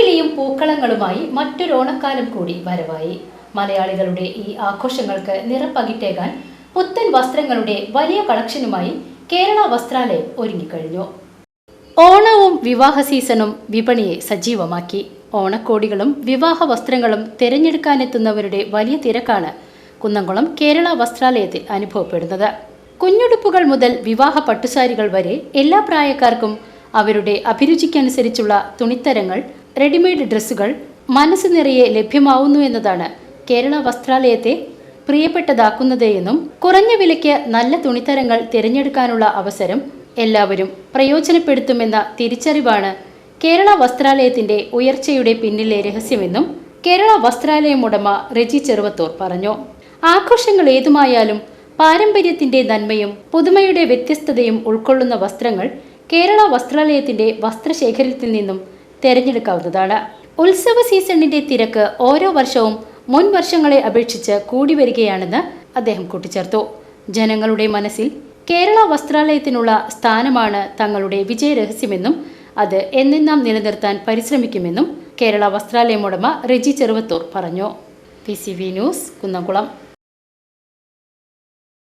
പൂവിളിയും പൂക്കളങ്ങളുമായി മറ്റൊരു ഓണക്കാലം കൂടി വരവായി. മലയാളികളുടെ ഈ ആഘോഷങ്ങൾക്ക് നിറം പകിട്ടേകാൻ പുത്തൻ വസ്ത്രങ്ങളുടെ വലിയ കളക്ഷനുമായി കേരള വസ്ത്രാലയം ഒരുങ്ങിക്കഴിഞ്ഞു. ഓണവും വിവാഹ സീസണും വിപണിയെ സജീവമാക്കി. ഓണക്കോടികളും വിവാഹ വസ്ത്രങ്ങളും തിരഞ്ഞെടുക്കാനെത്തുന്നവരുടെ വലിയ തിരക്കാണ് കുന്നംകുളം കേരള വസ്ത്രാലയത്തിൽ അനുഭവപ്പെടുന്നത്. കുഞ്ഞുടുപ്പുകൾ മുതൽ വിവാഹ പട്ടുസാരികൾ വരെ എല്ലാ പ്രായക്കാർക്കും അവരുടെ അഭിരുചിക്കനുസരിച്ചുള്ള തുണിത്തരങ്ങൾ റെഡിമെയ്ഡ് ഡ്രസ്സുകൾ മനസ്സ് നിറയെ ലഭ്യമാവുന്നു എന്നതാണ് കേരള വസ്ത്രാലയത്തെ പ്രിയപ്പെട്ടതാക്കുന്നത് എന്നും കുറഞ്ഞ വിലയ്ക്ക് നല്ല തുണിത്തരങ്ങൾ തിരഞ്ഞെടുക്കാനുള്ള അവസരം എല്ലാവരും പ്രയോജനപ്പെടുത്തുമെന്ന തിരിച്ചറിവാണ് കേരള വസ്ത്രാലയത്തിന്റെ ഉയർച്ചയുടെ പിന്നിലെ രഹസ്യമെന്നും കേരള വസ്ത്രാലയം ഉടമ റെജി ചെറുവത്തൂർ പറഞ്ഞു. ആഘോഷങ്ങൾ ഏതുമായാലും പാരമ്പര്യത്തിന്റെ നന്മയും പുതുമയുടെ വ്യത്യസ്തതയും ഉൾക്കൊള്ളുന്ന വസ്ത്രങ്ങൾ കേരള വസ്ത്രാലയത്തിന്റെ വസ്ത്രശേഖരത്തിൽ നിന്നും തിരഞ്ഞെടുക്കാവുന്നതാണ്. ഉത്സവ സീസണിന്റെ തിരക്ക് ഓരോ വർഷവും മുൻ വർഷങ്ങളെ അപേക്ഷിച്ച് കൂടി വരികയാണെന്ന് അദ്ദേഹം കൂട്ടിച്ചേർത്തു. ജനങ്ങളുടെ മനസ്സിൽ കേരള വസ്ത്രാലയത്തിനുള്ള സ്ഥാനമാണ് തങ്ങളുടെ വിജയരഹസ്യമെന്നും അത് എന്നെന്നാം നിലനിർത്താൻ പരിശ്രമിക്കുമെന്നും കേരള വസ്ത്രാലയം ഉടമ റെജി ചെറുവത്തൂർ പറഞ്ഞു. P C V news Kunnamkulam.